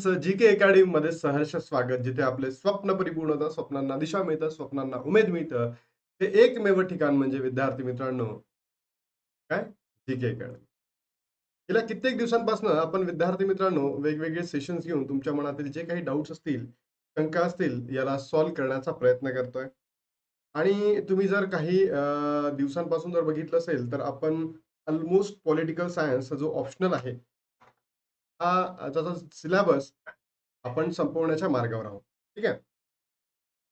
तुमचं जी के अकॅडमीमध्ये सहर्ष स्वागत जिथे आपले स्वप्न परिपूर्ण होतं स्वप्नांना दिशा मिळतं स्वप्नांना उमेद मिळतं. ते एकमेव ठिकाण म्हणजे विद्यार्थी मित्रांनो काय? जी के अकॅडमी गेल्या कित्येक दिवसांपासून आपण विद्यार्थी मित्रांनो वेगवेगळे सेशन्स घेऊन तुमच्या मनातील जे काही डाऊट्स असतील शंका असतील याला सॉल्व्ह करण्याचा प्रयत्न करतोय. आणि तुम्ही जर काही दिवसांपासून जर बघितलं असेल तर आपण ऑलमोस्ट पॉलिटिकल सायन्स जो ऑप्शनल आहे हा त्याचा सिलेबस आपण संपवण्याच्या मार्गावर आहोत. ठीक आहे?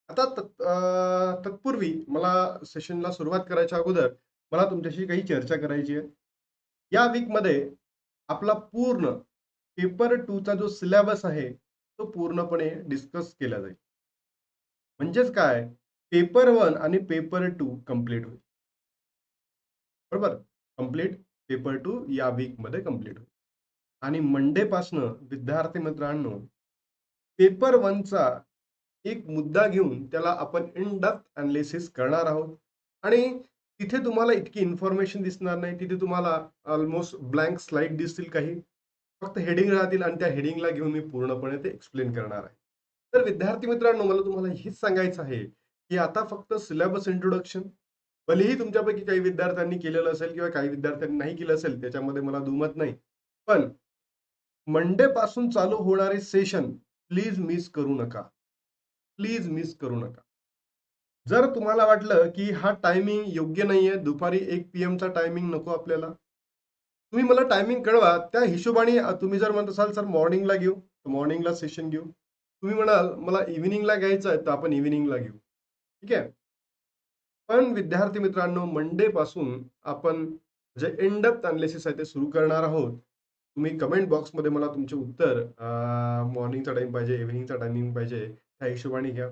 आता तत्- तत्पूर्वी मला सेशनला सुरुवात करायच्या अगोदर मला तुमच्याशी काही चर्चा करायची आहे. या वीकमध्ये आपला पूर्ण पेपर चा जो सिलेबस आहे तो पूर्णपणे डिस्कस केला जाईल. म्हणजेच काय? पेपर वन आणि पेपर टू कंप्लीट होईल. बरोबर? कंप्लीट पेपर टू या वीकमध्ये कंप्लीट होईल. आणि मंडेपासनं विद्यार्थी मित्रांनो पेपर वनचा एक मुद्दा घेऊन त्याला आपण इन डेप्थ अनालिसिस करणार आहोत. आणि तिथे तुम्हाला इतकी इन्फॉर्मेशन दिसणार नाही. तिथे तुम्हाला ऑलमोस्ट ब्लँक स्लाइड दिसतील काही. फक्त हेडिंग राहतील आणि त्या हेडिंगला घेऊन मी पूर्णपणे ते एक्सप्लेन करणार आहे. तर विद्यार्थी मित्रांनो मला तुम्हाला हेच सांगायचं आहे की आता फक्त सिलेबस इंट्रोडक्शन भलेही तुमच्यापैकी काही विद्यार्थ्यांनी केलेलं असेल किंवा काही विद्यार्थ्यांनी नाही केलं असेल त्याच्यामध्ये मला दुमत नाही. पण मंडे पासून चालू होणारे सेशन प्लीज मिस करू नका. प्लीज मिस करू नका. जर तुम्हाला वाटलं की हा टायमिंग योग्य नाहीये दुपारी एक पी चा टायमिंग नको आपल्याला. तुम्ही मला टायमिंग कळवा त्या हिशोबाने तुम्ही जर म्हणत असाल सर मॉर्निंगला घेऊ तर मॉर्निंगला सेशन घेऊ. तुम्ही म्हणाल मला इव्हिनिंगला घ्यायचं आहे तर आपण इव्हिनिंगला घेऊ. ठीक आहे? पण विद्यार्थी मित्रांनो मंडे पासून आपण जे एंडअप अनालिसिस आहे ते सुरू करणार आहोत. तुम्ही कमेंट बॉक्समध्ये मला तुमचे उत्तर मॉर्निंगचा टाइम पाहिजे इव्हिनिंगचा टायमिंग पाहिजे त्या हिशोबाने घ्या.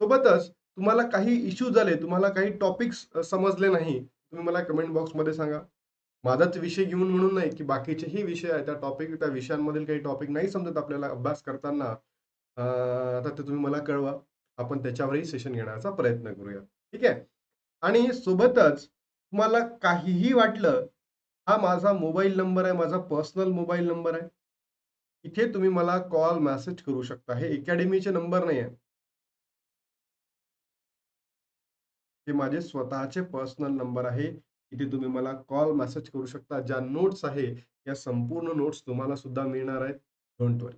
सोबतच तुम्हाला काही इश्यू झाले तुम्हाला काही टॉपिक्स समजले नाही तुम्ही मला कमेंट बॉक्समध्ये सांगा. माझाच विषय घेऊन म्हणून नाही की बाकीचेही विषय आहेत त्या टॉपिक त्या विषयांमधील काही टॉपिक नाही समजत आपल्याला अभ्यास करताना. आता तर ते तुम्ही मला कळवा. आपण त्याच्यावरही सेशन घेण्याचा प्रयत्न करूया. ठीक आहे? आणि सोबतच तुम्हाला काहीही वाटलं हा माझा मोबाईल नंबर आहे माझा पर्सनल मोबाईल नंबर आहे. इथे तुम्ही मला कॉल मेसेज करू शकता. हे अकॅडमीचे नंबर नाही आहे. हे माझे स्वतःचे पर्सनल नंबर आहे. इथे तुम्ही मला कॉल मेसेज करू शकता. ज्या नोट्स आहे या संपूर्ण नोट्स तुम्हाला सुद्धा मिळणार आहेत. Don't worry.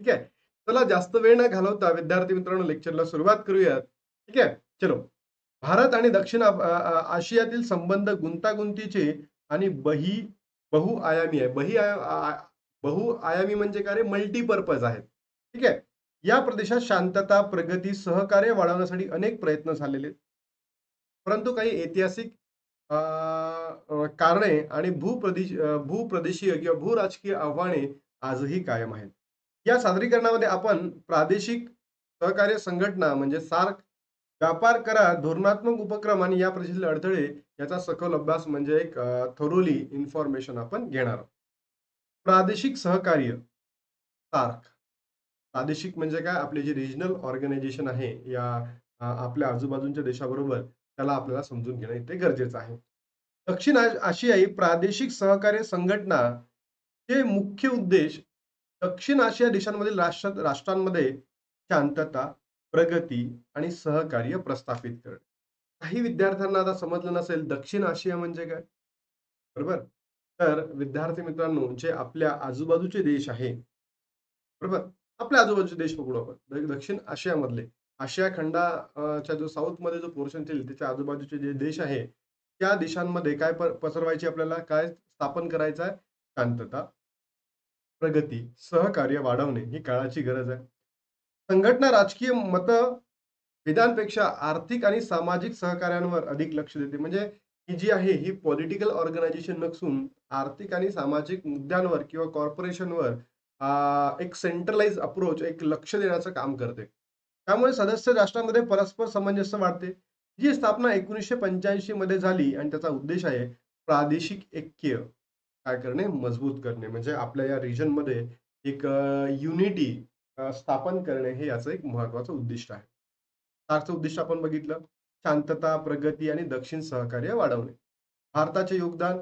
ठीक आहे? चला जास्त वेळ न घालवता विद्यार्थी मित्रांनो लेक्चरला सुरुवात करूयात. ठीक आहे? चलो. भारत आणि दक्षिण आशियातील संबंध गुंतागुंतीचे आणि बही बहुआयामी आहे. बही बहुआयामी म्हणजे काय रे? मल्टीपर्पज आहेत. ठीक आहे? या प्रदेशात शांतता प्रगती सहकार्य वाढवण्यासाठी अनेक प्रयत्न झालेले आहेत. परंतु काही ऐतिहासिक कारणे आणि भूप्रदेश भूप्रदेशीय किंवा भूराजकीय आव्हाने आजही कायम आहेत. या सादरीकरणामध्ये आपण प्रादेशिक सहकार्य संघटना म्हणजे सार्क व्यापार करा धोरणात्मक उपक्रम आणि या प्रदेशातील अडथळे याचा सखोल अभ्यास म्हणजे एक थोरोली इन्फॉर्मेशन आपण घेणार आहोत. प्रादेशिक सहकार्य सार्क. प्रादेशिक म्हणजे काय? आपले जे रिजनल ऑर्गनायझेशन आहे या आपल्या आजूबाजूच्या देशाबरोबर त्याला आपल्याला समजून घेणं इथे गरजेचं आहे. दक्षिण आशियाई प्रादेशिक सहकार्य संघटना हे मुख्य उद्देश दक्षिण आशिया देशांमधील राष्ट्र राष्ट्रांमध्ये शांतता प्रगती आणि सहकार्य प्रस्थापित करणे. काही विद्यार्थ्यांना आता समजलं नसेल दक्षिण आशिया म्हणजे काय? बरोबर? तर विद्यार्थी मित्रांनो जे आपल्या आजूबाजूचे देश आहे बरोबर? आपल्या आजूबाजूचे देश पकडू आपण. दक्षिण आशियामधले आशिया खंडाच्या जो साऊथमध्ये जो पोर्शन येईल त्याच्या आजूबाजूचे जे देश आहे त्या देशांमध्ये काय पसरवायची आपल्याला काय स्थापन करायचं आहे? शांतता प्रगती सहकार्य वाढवणे ही काळाची गरज आहे. संघटना राजकीय मत विधानपेक्षा आर्थिक आणि सामाजिक सहकार्यांवर अधिक लक्ष देते. म्हणजे ही जी आहे ही पॉलिटिकल ऑर्गनायझेशन नसून आर्थिक आणि सामाजिक मुद्द्यांवर किंवा कॉर्पोरेशनवर एक सेंट्रलाइज अप्रोच एक लक्ष देण्याचं काम करते. त्यामुळे सदस्य राष्ट्रांमध्ये परस्पर सामंजस्य वाढते. जी स्थापना एकोणीसशे पंच्याऐंशी मध्ये झाली आणि त्याचा उद्देश आहे प्रादेशिक ऐक्य. काय करणे? मजबूत करणे. म्हणजे आपल्या या रिजनमध्ये एक युनिटी स्थापन करणे हे याचं एक महत्वाचं उद्दिष्ट आहे. चारचं उद्दिष्ट आपण बघितलं. शांतता प्रगती आणि दक्षिण सहकार्य वाढवणे. भारताचे योगदान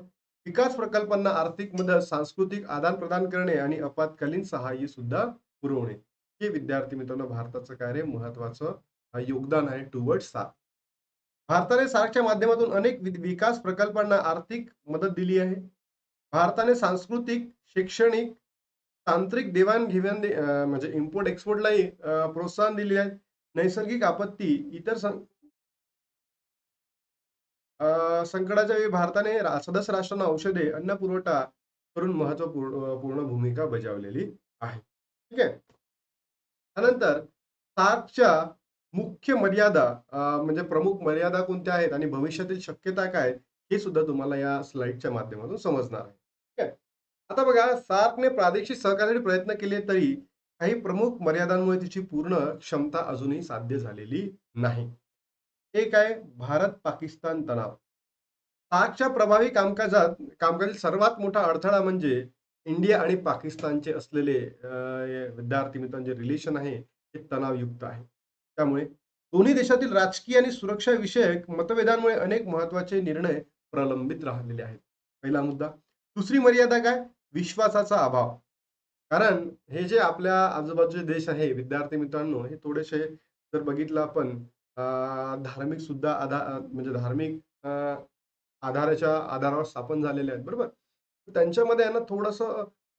विकास प्रकल्पांना आर्थिक मदत सांस्कृतिक आदान प्रदान करणे आणि आपत्कालीन सहाय्य सुद्धा पुरवणे. हे विद्यार्थी मित्रांनो भारताचं कार्य महत्वाचं योगदान आहे टुवर्ड सार्क भारताने सार्कच्या माध्यमातून अनेक विकास प्रकल्पांना आर्थिक मदत दिली आहे. भारताने सांस्कृतिक शैक्षणिक तांत्रिक देवाणघेवाण म्हणजे इम्पोर्ट एक्सपोर्टलाही प्रोत्साहन दिले आहे. नैसर्गिक आपत्ती इतर सं- संकटाच्या वेळी भारताने सदस्य राष्ट्रांना औषधे अन्न पुरवठा करून महत्त्वपूर्ण पूर्ण भूमिका बजावलेली आहे. ठीक आहे? त्यानंतर सार्कच्या मुख्य मर्यादा म्हणजे प्रमुख मर्यादा कोणत्या आहेत आणि भविष्यातील शक्यता काय हे सुद्धा तुम्हाला या स्लाइडच्या माध्यमातून समजणार आहे. ठीक आहे? आता बघा सार्कने प्रादेशिक सहकार्यासाठी प्रयत्न केले तरी काही प्रमुख मर्यादांमुळे तिची पूर्ण क्षमता अजूनही साध्य झालेली नाही. एक आहे भारत पाकिस्तान तणाव. पाकच्या प्रभावी कामकाजात कामकाजातील सर्वात मोठा अडथळा म्हणजे इंडिया आणि पाकिस्तानचे असलेले विद्यार्थी मित्रांचे रिलेशन आहे हे तणावयुक्त आहे. त्यामुळे दोन्ही देशातील राजकीय आणि सुरक्षा विषयक मतभेदांमुळे अनेक महत्त्वाचे निर्णय प्रलंबित राहिलेले आहेत. पहिला मुद्दा दुसरी मर्यादा काय? विश्वासाचा अभाव. कारण हे जे आपल्या आजूबाजूचे देश आहे विद्यार्थी मित्रांनो हे थोडेसे जर बघितलं आपण धार्मिक सुद्धा आधार म्हणजे धार्मिक आधाराच्या आधारावर स्थापन झालेले आहेत बरोबर? त्यांच्यामध्ये यांना थोडासा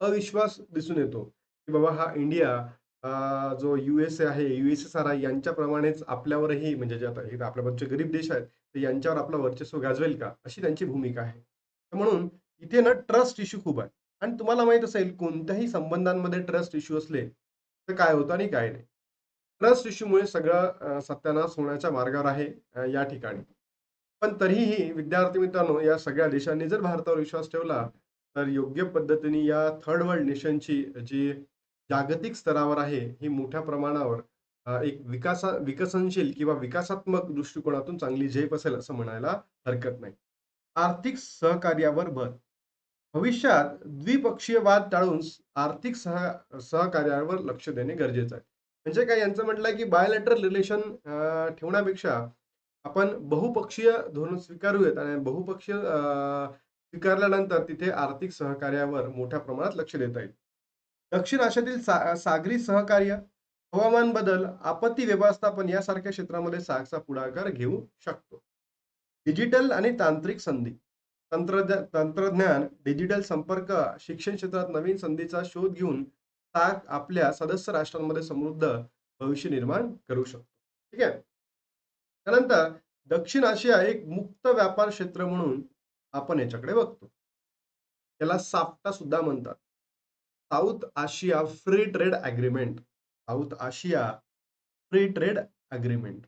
अविश्वास दिसून येतो की बाबा हा इंडिया अं, जो ए आहे युएसएसआर आहे यांच्याप्रमाणेच आपल्यावरही म्हणजे जे आता हे आपल्या बाजूचे गरीब देश आहेत तर यांच्यावर आपलं वर्चस्व गाजवेल का? अशी त्यांची भूमिका आहे. म्हणून इथे ना ट्रस्ट इश्यू खूप आहे. आणि तुम्हाला माहीत असेल कोणत्याही संबंधांमध्ये ट्रस्ट इश्यू असले तर काय होतं आणि काय नाही. ट्रस्ट इश्यूमुळे सगळं सत्यानाश होण्याच्या मार्गावर आहे या ठिकाणी. पण तरीही विद्यार्थी मित्रांनो या सगळ्या देशांनी जर भारतावर विश्वास ठेवला तर योग्य पद्धतीने या थर्ड वर्ल्ड नेशनची जी जागतिक स्तरावर आहे ही मोठ्या प्रमाणावर एक विकासा विकसनशील किंवा विकासात्मक दृष्टिकोनातून चांगली झेप असेल असं म्हणायला हरकत नाही. आर्थिक सहकार्यावर भर भविष्यात द्विपक्षीय वाद टाळून आर्थिक सह सहकार्यावर लक्ष देणे गरजेचं आहे. म्हणजे काय? यांचं म्हटलंय की बायोलेटरल रिलेशन ठेवण्यापेक्षा आपण बहुपक्षीय धोरण स्वीकारूयात आणि बहुपक्षीय अं, स्वीकारल्यानंतर तिथे आर्थिक सहकार्यावर मोठ्या प्रमाणात लक्ष देता येईल. दक्षिण आशियातील सा, सागरी सहकार्य हवामान बदल आपत्ती व्यवस्थापन यासारख्या क्षेत्रामध्ये सागचा पुढाकार घेऊ शकतो. डिजिटल आणि तांत्रिक संधी. तंत्रज्ञान तंत्रज्ञान डिजिटल संपर्क शिक्षण क्षेत्रात नवीन संधीचा शोध घेऊन ताक आपल्या सदस्य राष्ट्रांमध्ये समृद्ध भविष्य निर्माण करू शकतो. ठीक आहे? त्यानंतर दक्षिण आशिया एक मुक्त व्यापार क्षेत्र म्हणून आपण याच्याकडे बघतो. त्याला साप्टा सुद्धा म्हणतात. South Asia free trade agreement. South Asia free trade agreement.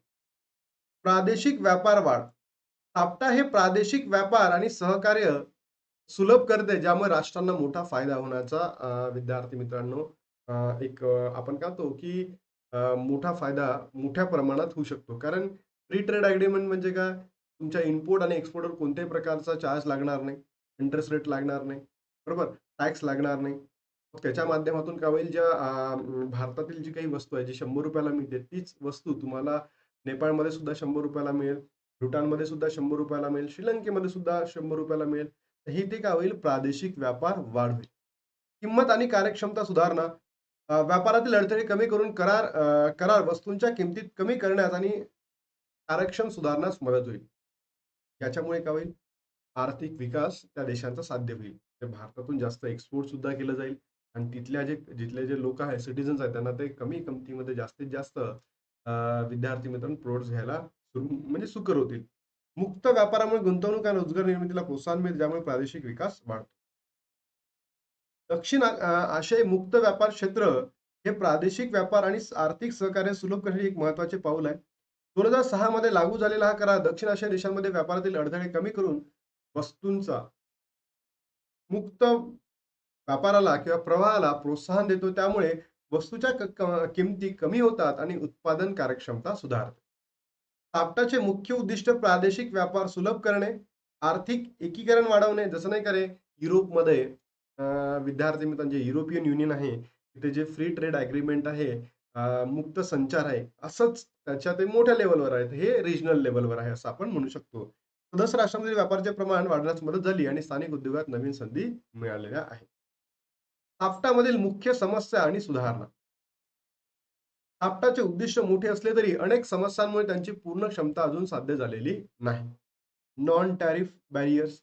प्रादेशिक व्यापार वाढ. साप्टा हे प्रादेशिक व्यापार आणि सहकार्य सुलभ करते ज्यामुळे राष्ट्रांना मोठा फायदा होण्याचा विद्यार्थी मित्रांनो एक आपण काय की मोठा फायदा मोठ्या प्रमाणात होऊ शकतो. कारण फ्री ट्रेड अग्रीमेंट म्हणजे काय? तुमच्या इम्पोर्ट आणि एक्सपोर्टवर कोणत्याही प्रकारचा चार्ज लागणार नाही इंटरेस्ट रेट लागणार नाही बरोबर? टॅक्स लागणार नाही. त्याच्या माध्यमातून काय होईल? ज्या भारतातील जी काही वस्तू आहे जी शंभर रुपयाला मिळते तीच वस्तू तुम्हाला नेपाळमध्ये सुद्धा शंभर रुपयाला मिळेल. भूटानमध्ये सुद्धा शंभर रुपयाला मिळेल श्रीलंकेमध्ये सुद्धा शंभर रुपयाला मिळेल. तर हे ते काय होईल प्रादेशिक व्यापार वाढ होईल किंमत आणि कार्यक्षमता सुधारणा व्यापारातील अडथळे कमी करून करार करार वस्तूंच्या किमतीत कमी करण्यास आणि कार्यक्षम सुधारण्यास मदत होईल. याच्यामुळे काय होईल? आर्थिक विकास त्या देशांचा साध्य होईल. भारतातून जास्त एक्सपोर्ट सुद्धा केलं जाईल. आणि तिथल्या जे जिथले जे लोक आहेत सिटीजन्स आहेत त्यांना ते कमी किमतीमध्ये जास्तीत जास्त विद्यार्थी मित्रांनो प्रोडक्ट्स घ्यायला म्हणजे सुकर होतील. मुक्त व्यापारामुळे गुंतवणूक आणि रोजगार निर्मितीला प्रोत्साहन मिळेल ज्यामुळे प्रादेशिक विकास वाढतो. दक्षिण आशियाई मुक्त व्यापार क्षेत्र हे प्रादेशिक व्यापार आणि आर्थिक सहकार्य सुलभ करण्याचे एक महत्त्वाचे पाऊल आहे. दोन हजार सहा मध्ये लागू झालेला हा करार दक्षिण आशिया देशांमध्ये व्यापारातील अडथळे कमी करून वस्तूंचा मुक्त व्यापाराला किंवा प्रवाहाला प्रोत्साहन देतो. त्यामुळे वस्तूच्या किमती कमी होतात आणि उत्पादन कार्यक्षमता सुधारते. साप्टाचे मुख्य उद्दिष्ट प्रादेशिक व्यापार सुलभ करणे आर्थिक एकीकरण वाढवणे जसं नाही करे युरोपमध्ये विद्यार्थी मित्रांचे युरोपियन युनियन आहे तिथे जे फ्री ट्रेड अग्रीमेंट आहे मुक्त संचार आहे असंच त्याच्या ते मोठ्या लेवलवर आहेत हे रिजनल लेवलवर आहे असं आपण म्हणू शकतो. सदस्य राष्ट्रांमध्ये व्यापाराचे प्रमाण वाढण्यास मदत झाली आणि स्थानिक उद्योगात नवीन संधी मिळालेल्या आहेत. साफ्टामधील मुख्य समस्या आणि सुधारणा. आपटाचे उद्दिष्ट मोठे असले तरी अनेक समस्यांमुळे त्यांची पूर्ण क्षमता अजून साध्य झालेली नाही. नॉन टॅरिफ बॅरियर्स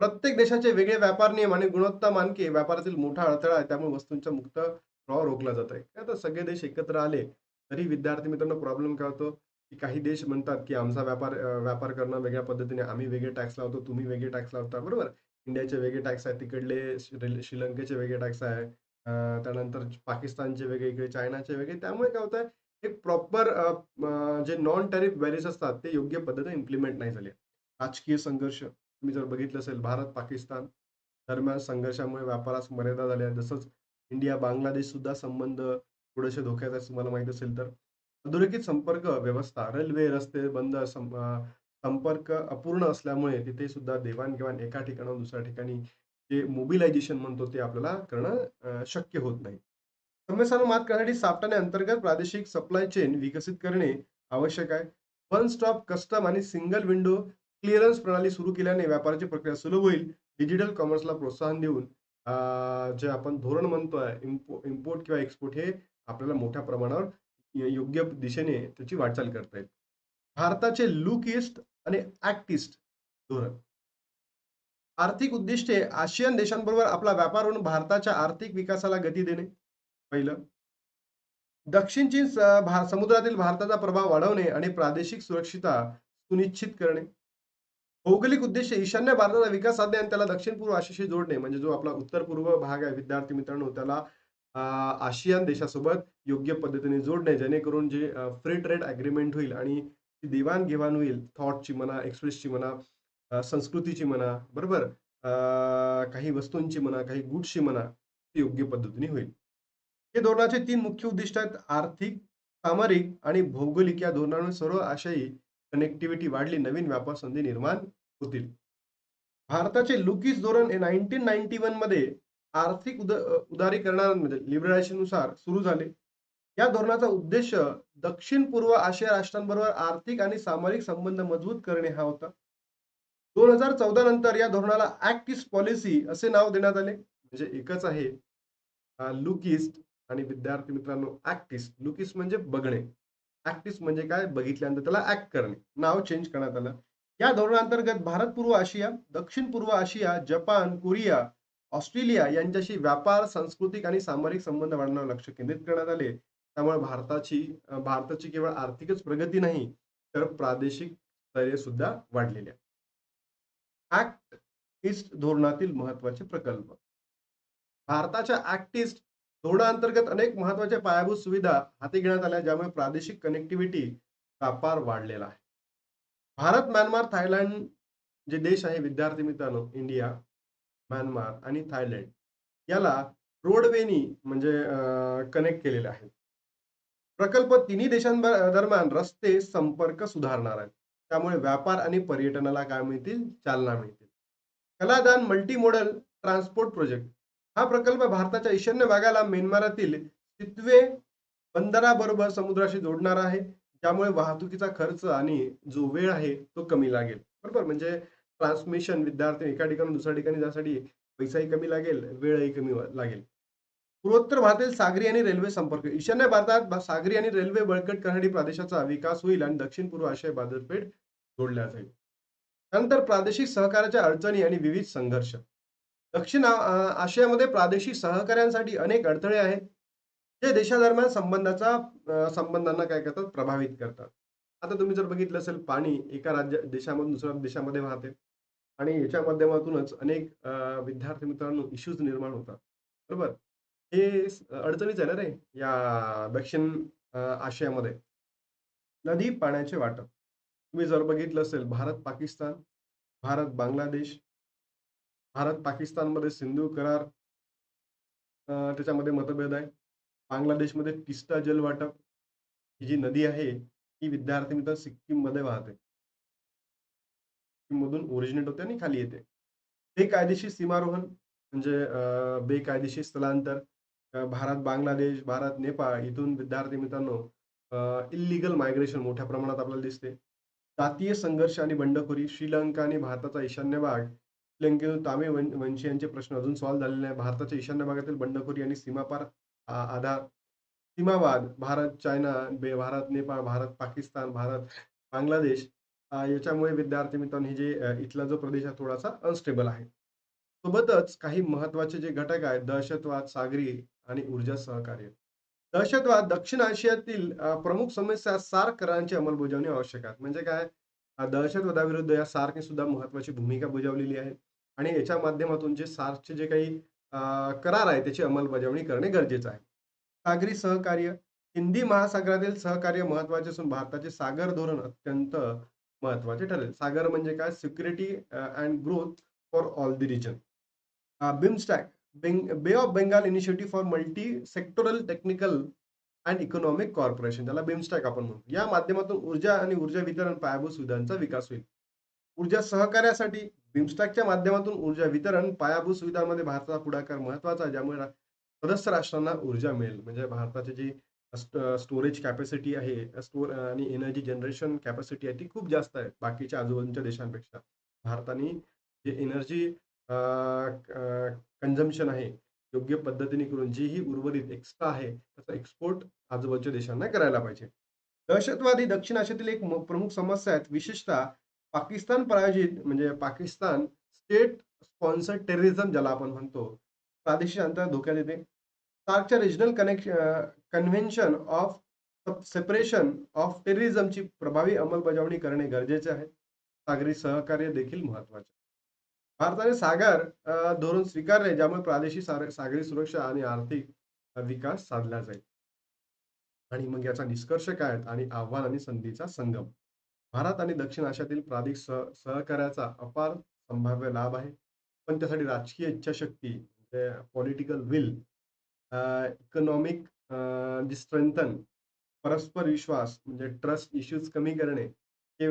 प्रत्येक देशाचे वेगळे व्यापार नियम आणि गुणवत्ता मानके व्यापारातील मोठा अडथळा आहे त्यामुळे वस्तूंचा मुक्त प्रवाह रोखला जात आहे. आता सगळे देश एकत्र आले तरी विद्यार्थी मित्रांनो प्रॉब्लेम काय होतो? की काही देश म्हणतात की आमचा व्यापार व्यापार करणं वेगळ्या पद्धतीने आम्ही वेगळे टॅक्स लावतो तुम्ही वेगळे टॅक्स लावता बरोबर? इंडियाचे वेगळे टॅक्स आहे तिकडले श्रीलंकेचे वेगळे टॅक्स आहे अं, त्यानंतर पाकिस्तानचे वेगळे इकडे चायनाचे वेगळे. त्यामुळे काय होतंय एक प्रॉपर जे नॉन टॅरिफ बॅरियर्स असतात ते योग्य पद्धतीने इम्प्लिमेंट नाही झाले. राजकीय संघर्ष तुम्ही जर बघितलं असेल भारत पाकिस्तान दरम्यान संघर्षामुळे व्यापारास मर्यादा झाल्या. जसंच इंडिया बांगलादेश सुद्धा संबंध थोडेसे धोक्यात आहेत तुम्हाला माहीत असेल तर. अधोरेखित संपर्क व्यवस्था रेल्वे रस्ते बंद सं- संपर्क अपूर्ण असल्यामुळे तिथे सुद्धा देवाणघेवाण एका ठिकाणाहून दुसऱ्या ठिकाणी जे मोबिलायझेशन म्हणतो ते आपल्याला करणं शक्य होत नाही. समस्यांवर मात करण्यासाठी साप्टाने अंतर्गत प्रादेशिक सप्लाय चेन विकसित करणे आवश्यक आहे. वन स्टॉप कस्टम आणि सिंगल विंडो क्लिअरन्स प्रणाली सुरू केल्याने व्यापाराची प्रक्रिया सुलभ होईल. डिजिटल कॉमर्सला प्रोत्साहन देऊन जे आपण धोरण म्हणतोय इम्पो इम्पोर्ट किंवा एक्सपोर्ट हे आपल्याला मोठ्या प्रमाणावर योग्य दिशेने त्याची वाटचाल करता येईल. भारताचे लुक ईस्ट आणि ॲक्ट ईस्ट धोरण. आर्थिक उद्दिष्टे आशियन देशांबरोबर आपला व्यापार होऊन भारताच्या आर्थिक विकासाला गती देणे. पहिलं. दक्षिण चीन समुद्रातील भारताचा प्रभाव वाढवणे आणि प्रादेशिक सुरक्षितता सुनिश्चित करणे. भौगोलिक उद्देश ईशान्य भारताचा विकास साधणे आणि त्याला दक्षिण पूर्व आशियाशी जोडणे म्हणजे जो आपला उत्तर पूर्व भाग आहे विद्यार्थी मित्रांनो त्याला आशियान देशासोबत योग्य पद्धतीने जोडणे जेणेकरून जे फ्री ट्रेड अग्रीमेंट होईल आणि ती देवाणघेवाण होईल थॉटची म्हणा एक्सप्रेसची म्हणा संस्कृतीची म्हणा बरोबर? अं, काही वस्तूंची म्हणा काही गुड्सची म्हणा ती योग्य पद्धतीने होईल. हे धोरणाचे तीन मुख्य उद्दिष्ट आहेत. आर्थिक सामरिक आणि भौगोलिक. या धोरणामुळे सर्व आशयी कनेक्टिव्हिटी वाढली. नवीन व्यापार संधी निर्माण होतील. भारताचे लुकीस धोरण नाईन्टीन नाईन्टी वनमध्ये आर्थिक उद उदारीकरणामध्ये म्हणजे लिबरलायझेशननुसार सुरू झाले. या धोरणाचा उद्देश दक्षिण पूर्व आशिया राष्ट्रांबरोबर आर्थिक आणि सामरिक संबंध मजबूत करणे हा होता. दोन हजार चौदा नंतर या धोरणाला ऍक्ट ईस्ट पॉलिसी असे नाव देण्यात आले. म्हणजे एकच आहे. लुक ईस्ट आणि विद्यार्थी मित्रांनो ऍक्ट ईस्ट लुक ईस्ट म्हणजे बघणे. ऍक्ट ईस्ट म्हणजे काय? बघितल्यानंतर त्याला ऍक्ट करणे. नाव चेंज करण्यात आलं. या धोरणांतर्गत भारत पूर्व आशिया दक्षिण पूर्व आशिया जपान कोरिया ऑस्ट्रेलिया यांच्याशी व्यापार सांस्कृतिक आणि सामरिक संबंध वाढण्यावर लक्ष केंद्रित करण्यात आले. त्यामुळे भारताची भारताची केवळ आर्थिकच प्रगती नाही तर प्रादेशिक स्थैर्य सुद्धा वाढलेली आहे ऍक्ट ईस्ट धोरणातील महत्त्वाचे प्रकल्प. भारताच्या ऍक्ट ईस्ट धोरणाअंतर्गत अनेक महत्त्वाच्या पायाभूत सुविधा हाती घेण्यात आल्या ज्यामुळे प्रादेशिक कनेक्टिव्हिटी व्यापार वाढलेला आहे. भारत म्यानमार थायलंड जे देश आहे विद्यार्थी मित्रांनो इंडिया म्यानमार आणि थायलंड याला रोडवेनी म्हणजे कनेक्ट केलेले आहेत. प्रकल्प तिन्ही देशांदरम्यान रस्ते संपर्क सुधारणार आहेत. त्यामुळे व्यापार आणि पर्यटनाला काय मिळतील? चालना मिळतील. Kaladan multi modal transport project हा प्रकल्प भारताच्या ईशान्य भागाला म्यानमारातील सितवे बंदराबरोबर समुद्राशी जोडणार आहे. त्यामुळे वाहतुकीचा खर्च आणि जो वेळ आहे तो कमी लागेल. बरोबर? म्हणजे ट्रान्समिशन विद्यार्थी एका ठिकाणी दुसऱ्या ठिकाणी जाण्यासाठी पैसाही कमी लागेल वेळही कमी लागेल. पूर्वोत्तर भारतातील सागरी आणि रेल्वे संपर्क. ईशान्य भारतात सागरी आणि रेल्वे बळकट करण्यासाठी प्रदेशाचा विकास होईल आणि दक्षिण पूर्व आशिया बाजारपेठ जोडल्या जाईल त्यानंतर प्रादेशिक सहकार्याच्या अडचणी आणि विविध संघर्ष. दक्षिण आशियामध्ये प्रादेशिक सहकार्यांसाठी अनेक अडथळे आहेत जे देशादरम्यान संबंधाचा संबंधांना काय करतात? प्रभावित करतात. आता तुम्ही जर बघितलं असेल पाणी एका राज्य देशामधून दुसऱ्या देशामध्ये वाहते. आणि याच्या माध्यमातूनच अनेक विद्यार्थी मित्रांनो इश्यूज निर्माण होतात. बरोबर? हे स- अडचणीच आहे ना रे या दक्षिण आशियामध्ये. नदी पाण्याचे वाटप. तुम्ही जर बघितलं असेल भारत पाकिस्तान भारत बांगलादेश भारत पाकिस्तानमध्ये सिंधू करार त्याच्यामध्ये मतभेद आहे. बांगलादेशमध्ये तिस्ता जल वाटप ही जी नदी आहे ही विद्यार्थी मित्र सिक्कीममध्ये वाहते. मधून ओरिजिनेट होते आणि खाली येते. बेकायदेशीर सीमारोहण म्हणजे अं, बेकायदेशीर स्थलांतर भारत बांगलादेश भारत नेपाळ इथून विद्यार्थी मित्रांनो इलिगल मायग्रेशन मोठ्या प्रमाणात आपल्याला दिसते जातीय संघर्ष आणि बंडखोरी श्रीलंका आणि भारताचा ईशान्य भाग श्रीलंकेतून तामिळ वन- वंशीयांचे प्रश्न अजून सॉल्व्ह झालेले नाही भारताच्या ईशान्य भागातील बंडखोरी आणि सीमापार आधार सीमावाद, भारत, चायना, बे भारत, नेपाळ, भारत, पाकिस्तान, भारत, बांगलादेश याच्यामुळे विद्यार्थी मित्रांनो, हे जे इथला जो प्रदेश आहे थोडासा अनस्टेबल आहे. सोबतच काही महत्त्वाचे जे घटक आहेत, दहशतवाद, सागरी आणि ऊर्जा सहकार्य. दहशतवाद दक्षिण आशियातील प्रमुख समस्या सार्क करारांची अंमलबजावणी आवश्यक आहे. म्हणजे काय? दहशतवादाविरुद्ध या सार्कने सुद्धा महत्वाची भूमिका बजावलेली आहे आणि याच्या माध्यमातून जे सार्कचे जे काही करार आहे, त्याची अंमलबजावणी करणे गरजेचं आहे. सागरी सहकार्य, हिंदी महासागरातील सहकार्य महत्त्वाचे असून भारताचे सागर धोरण अत्यंत महत्त्वाचे ठरेल. सागर म्हणजे काय? Security and growth for all the region. Uh, BIMSTEC, Bay of Bengal initiative for multi sectoral technical and economic corporation त्याला बिमस्टॅक आपण म्हणतो. या माध्यमातून ऊर्जा आणि ऊर्जा वितरण पायाभूत सुविधांचा विकास होईल. ऊर्जा सहकार्यासाठी बिमस्टॅकच्या माध्यमातून ऊर्जा वितरण पायाभूत सुविधांमध्ये भारताचा पुढाकार महत्त्वाचा ज्यामुळे सदस्य राष्ट्रांना ऊर्जा मिळेल. म्हणजे भारताची जी स्टोरेज कॅपॅसिटी आहे, स्टोर आणि एनर्जी जनरेशन कॅपॅसिटी आहे, ती खूप जास्त आहे बाकीच्या आजूबाजूच्या देशांपेक्षा. भारताने जे एनर्जी अ, कन्झम्पशन आहे, योग्य पद्धतीने करून जी ही उर्वरित एक्स्ट्रा आहे, त्याचा एक्सपोर्ट आजूबाजूच्या देशांना करायला पाहिजे. दहशतवाद ही दक्षिण आशियातील एक प्रमुख समस्या आहे. विशेषतः पाकिस्तान प्रायोजित म्हणजे पाकिस्तान स्टेट स्पॉन्सर्ड टेररिझम ज्याला आपण म्हणतो, प्रादेशिक शांतता धोक्यात येते. सार्कच्या regional connect convention of separation of टेररिझमची प्रभावी अंमलबजावणी करणे गरजेचे आहे. सागरी सहकार्य देखील महत्त्वाचे भारताने सागर धोरण स्वीकारले, ज्यामुळे प्रादेशिक सागरी सुरक्षा आणि आर्थिक विकास साधला जाईल. आणि मग याचा निष्कर्ष काय आहेत आणि आव्हान आणि संधीचा संगम. भारत आणि दक्षिण आशियातील प्रादेशिक सह सहकार्याचा अपार संभाव्य लाभ आहे. पण त्यासाठी राजकीय इच्छाशक्ती म्हणजे पॉलिटिकल विल इकॉनॉमिक जी स्ट्रेंथन, परस्पर विश्वास म्हणजे ट्रस्ट इश्यूज कमी करणे, हे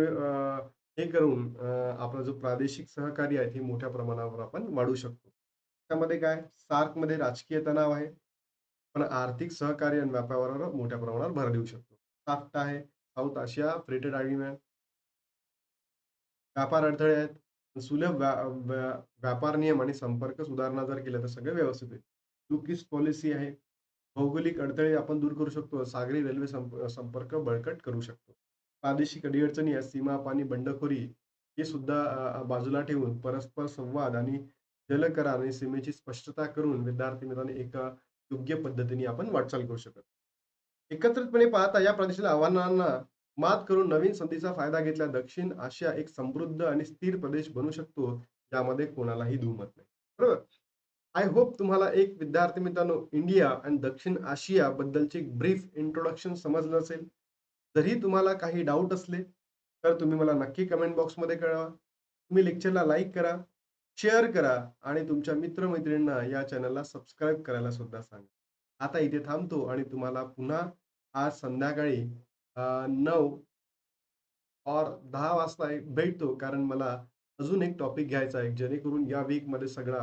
हे करून आपला जो प्रादेशिक सहकार्य आहे, ते मोठ्या प्रमाणावर आपण वाढू शकतो. त्यामध्ये काय? सार्कमध्ये राजकीय तणाव आहे. पण आर्थिक सहकार्य आणि व्यापारावर मोठ्या प्रमाणावर भर देऊ शकतो. साफ्ट आहे, South Asia free trade agreement. व्यापार अडथळे आहेत. सुलभ व्यापार नियम आणि संपर्क सुधारणा जर केल्या, तर सगळे व्यवस्थित होईल. टू पॉलिसी आहे. भौगोलिक अडथळे आपण दूर करू शकतो. सागरी रेल्वे संप संपर्क बळकट करू शकतो. प्रादेशिक अडीअडचणी आहेत, सीमा, पाणी, बंडखोरी हे सुद्धा बाजूला ठेवून परस्पर संवाद आणि जलकरार आणि सीमेची स्पष्टता करून विद्यार्थी मित्रांनो एका योग्य पद्धतीने आपण वाटचाल करू शकत एकत्रितपणे पाहता या प्रदेशातील आव्हानांना मात करून नवीन संधीचा फायदा घेतला दक्षिण आशिया एक समृद्ध आणि स्थिर प्रदेश बनू शकतो, ज्यामध्ये कोणालाही दुमत नाही. बरोबर? आय होप तुम्हाला एक विद्यार्थी मित्रांनो इंडिया आणि दक्षिण आशिया बद्दलची ब्रीफ इंट्रोडक्शन समजलं असेल. जरी तुम्हाला काही डाउट असले, तर तुम्ही मला नक्की कमेंट बॉक्समध्ये कळवा. तुम्ही लेक्चरला लाईक करा, शेअर करा आणि तुमच्या मित्र-मैत्रिणींना या चॅनलला सबस्क्राईब करायला सुद्धा सांगा. आता इथे थांबतो आणि तुम्हाला पुन्हा आज संध्याकाळी नऊ और दहा वाजता एक भेटतो. कारण मला अजून एक टॉपिक घ्यायचा आहे, जेणेकरून या वीकमध्ये सगळं